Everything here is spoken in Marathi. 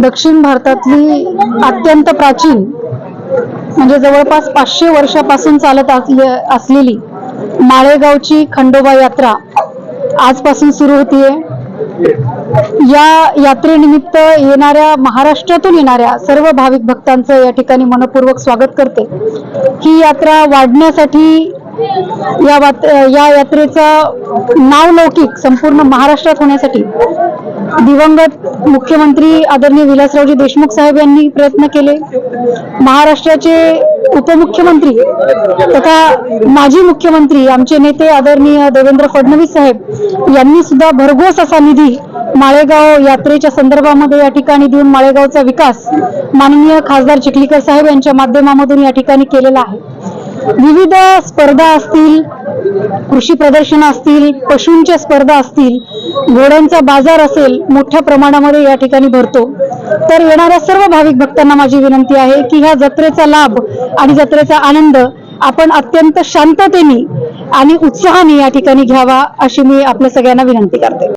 दक्षिण भारतातली अत्यंत प्राचीन म्हणजे जवळपास पाचशे वर्षापासून चालत असले असलेली माळेगावची खंडोबा यात्रा आजपासून सुरू होतीये. या यात्रेनिमित्त येणाऱ्या महाराष्ट्रातून येणाऱ्या सर्व भाविक भक्तांचं या ठिकाणी मनपूर्वक स्वागत करते. ही यात्रा वाढण्यासाठी या वात- या यात्रेचा नावलौकिक संपूर्ण महाराष्ट्रात होण्यासाठी दिवंगत मुख्यमंत्री आदरणीय विलासरावजी देशमुख साहेब यांनी प्रयत्न केले. महाराष्ट्राचे उपमुख्यमंत्री तथा माजी मुख्यमंत्री आमचे नेते आदरणीय देवेंद्र फडणवीस साहेब यांनी सुद्धा भरघोस असा निधी माळेगाव यात्रेच्या संदर्भामध्ये या ठिकाणी देऊन माळेगावचा विकास माननीय खासदार चिखलीकर साहेब यांच्या माध्यमामधून या ठिकाणी केलेला आहे. विविध स्पर्धा असतील कृषी प्रदर्शन असतील पशूंच्या स्पर्धा असतील घोड्यांचा बाजार असेल मोठ्या प्रमाणामध्ये या ठिकाणी भरतो. तर येणाऱ्या सर्व भाविक भक्तांना माझी विनंती आहे की ह्या जत्रेचा लाभ आणि जत्रेचा आनंद आपण अत्यंत शांततेने आणि उत्साहाने या ठिकाणी घ्यावा अशी मी आपल्या सगळ्यांना विनंती करते.